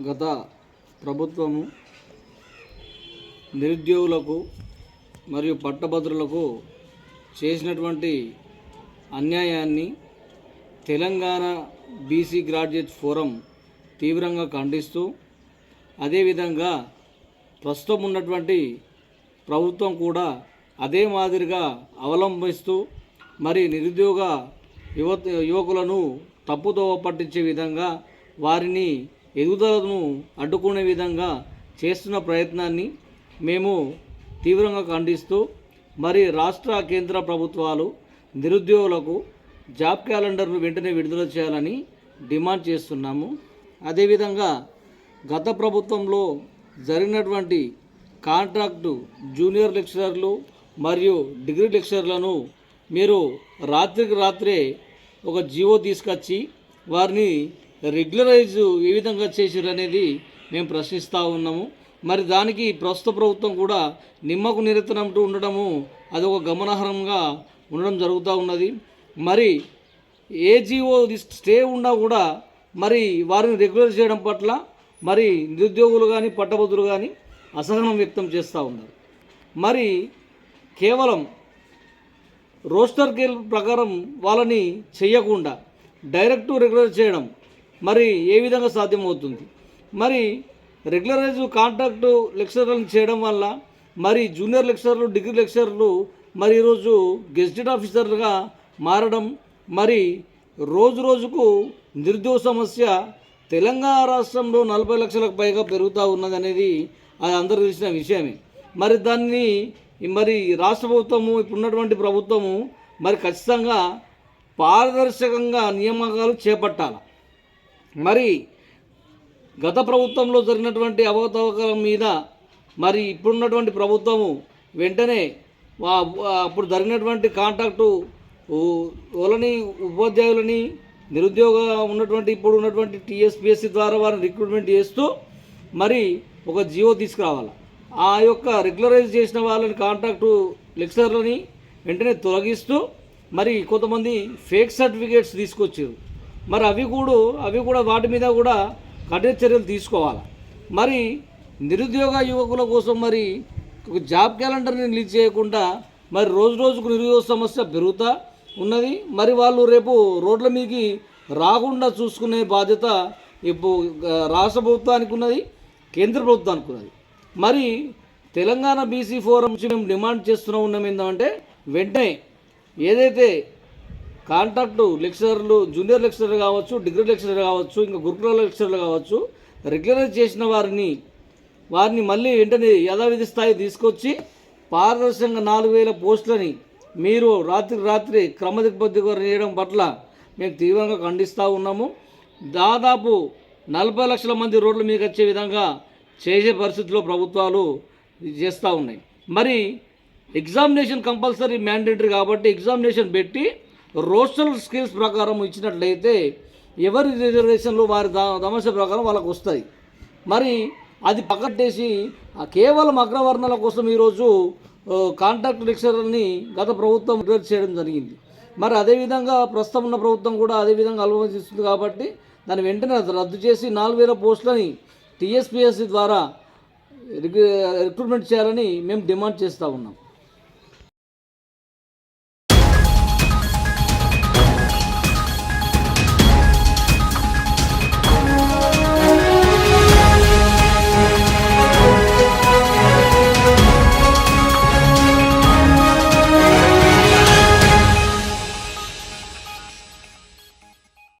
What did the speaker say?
గత ప్రభుత్వము నిరుద్యోగులకు మరియు పట్టభద్రులకు చేసినటువంటి అన్యాయాన్ని తెలంగాణ బీసీ గ్రాడ్యుయేట్ ఫోరం తీవ్రంగా ఖండిస్తూ అదేవిధంగా ప్రస్తుతం ఉన్నటువంటి ప్రభుత్వం కూడా అదే మాదిరిగా అవలంబిస్తూ మరి నిరుద్యోగ యువత యువకులను తప్పుదోవ పట్టించే విధంగా వారిని ఎదుగుదలను అడ్డుకునే విధంగా చేస్తున్న ప్రయత్నాన్ని మేము తీవ్రంగా ఖండిస్తూ మరి రాష్ట్ర కేంద్ర ప్రభుత్వాలు నిరుద్యోగులకు జాబ్ క్యాలెండర్ను వెంటనే విడుదల చేయాలని డిమాండ్ చేస్తున్నాము. అదేవిధంగా గత ప్రభుత్వంలో జరిగినటువంటి కాంట్రాక్టు జూనియర్ లెక్చరర్లు మరియు డిగ్రీ లెక్చరర్లను మీరు రాత్రికి రాత్రే ఒక జీవో తీసుకొచ్చి వారిని రెగ్యులరైజ్ ఏ విధంగా చేసారు అనేది మేము ప్రశ్నిస్తూ ఉన్నాము. మరి దానికి ప్రస్తుత ప్రభుత్వం కూడా నిమ్మకు నిరంతరంటూ ఉండడము అది ఒక గమనార్హంగా ఉండడం జరుగుతూ ఉన్నది. మరి ఏజీఓ స్టే ఉన్నా కూడా మరి వారిని రెగ్యులర్ చేయడం పట్ల మరి నిరుద్యోగులు కానీ పట్టభద్రులు కానీ అసహనం వ్యక్తం చేస్తూ ఉన్నారు. మరి కేవలం రోస్టర్ గేల్ ప్రకారం వాళ్ళని చేయకుండా డైరెక్ట్ రెగ్యులర్ చేయడం మరి ఏ విధంగా సాధ్యమవుతుంది? మరి రెగ్యులరైజ్ కాంట్రాక్ట్ లెక్చరర్లను చేయడం వల్ల మరి జూనియర్ లెక్చరర్లు డిగ్రీ లెక్చరర్లు మరి ఈరోజు గెజిటెడ్ ఆఫీసర్లుగా మారడం మరి రోజు రోజుకు నిరుద్యోగ సమస్య తెలంగాణ రాష్ట్రంలో నలభై లక్షలకు పైగా పెరుగుతూ ఉన్నది అనేది అది అందరూ తెలిసిన విషయమే. మరి దాన్ని మరి రాష్ట్ర ప్రభుత్వము ఇప్పుడున్నటువంటి ప్రభుత్వము మరి ఖచ్చితంగా పారదర్శకంగా నియామకాలు చేపట్టాలి? మరి గత ప్రభుత్వంలో జరిగినటువంటి అవకతవకల మీద మరి ఇప్పుడున్నటువంటి ప్రభుత్వము వెంటనే అప్పుడు జరిగినటువంటి కాంట్రాక్టు వాళ్ళని ఉపాధ్యాయులని నిరుద్యోగ ఉన్నటువంటి ఇప్పుడు ఉన్నటువంటి టీఎస్పిఎస్సి ద్వారా వారిని రిక్రూట్మెంట్ చేస్తూ మరి ఒక జియో తీసుకురావాలి. ఆ యొక్క రెగ్యులరైజ్ చేసిన వాళ్ళని కాంట్రాక్టు లెక్చరర్లని వెంటనే తొలగిస్తూ మరి కొంతమంది ఫేక్ సర్టిఫికేట్స్ తీసుకొచ్చారు. మరి అవి కూడా అవి కూడా వాటి మీద కూడా కఠిన చర్యలు తీసుకోవాలి? మరి నిరుద్యోగ యువకుల కోసం మరి జాబ్ క్యాలెండర్ని రిలీజ్ చేయకుండా మరి రోజు రోజుకు నిరుద్యోగ సమస్య పెరుగుతా ఉన్నది. మరి వాళ్ళు రేపు రోడ్ల మీదకి రాకుండా చూసుకునే బాధ్యత ఇప్పుడు రాష్ట్ర ప్రభుత్వానికి ఉన్నది కేంద్ర ప్రభుత్వానికి ఉన్నది. మరి తెలంగాణ బీసీ ఫోరం నుంచి మేము డిమాండ్ చేస్తూనే ఉన్నాం ఏంటంటే వెంటనే ఏదైతే కాంట్రాక్టు లెక్చరర్లు జూనియర్ లెక్చరర్ కావచ్చు డిగ్రీ లెక్చరర్ కావచ్చు ఇంకా గురుకుల లెక్చరర్లు కావచ్చు రెగ్యులరైజ్ చేసిన వారిని వారిని మళ్ళీ వెంటనే యథావిధి స్థాయి తీసుకొచ్చి పారదర్శకంగా నాలుగు వేల పోస్టులని మీరు రాత్రి రాత్రి క్రమదిగ్బద్ధిగా చేయడం పట్ల మేము తీవ్రంగా ఖండిస్తూ ఉన్నాము. దాదాపు నలభై లక్షల మంది రోడ్ల మీకు వచ్చే విధంగా చేసే పరిస్థితుల్లో ప్రభుత్వాలు చేస్తూ ఉన్నాయి. మరి ఎగ్జామినేషన్ కంపల్సరీ మ్యాండేటరీ కాబట్టి ఎగ్జామినేషన్ పెట్టి రోస్టల్ స్కిల్స్ ప్రకారం ఇచ్చినట్లయితే ఎవరి రిజర్వేషన్లు వారి దా సమస్య ప్రకారం వాళ్ళకు వస్తాయి. మరి అది పక్కట్టేసి ఆ కేవలం అగ్రవర్ణాల కోసం ఈరోజు కాంట్రాక్ట్ లెక్చరర్ని గత ప్రభుత్వం రిజర్వ్ చేయడం జరిగింది. మరి అదేవిధంగా ప్రస్తుతం ఉన్న ప్రభుత్వం కూడా అదేవిధంగా ఆలోచిస్తుంది కాబట్టి దాన్ని వెంటనే రద్దు చేసి నాలుగు వేల పోస్టులని టీఎస్పిఎస్సి ద్వారా రిక్రూట్మెంట్ చేయాలని మేము డిమాండ్ చేస్తూ ఉన్నాం.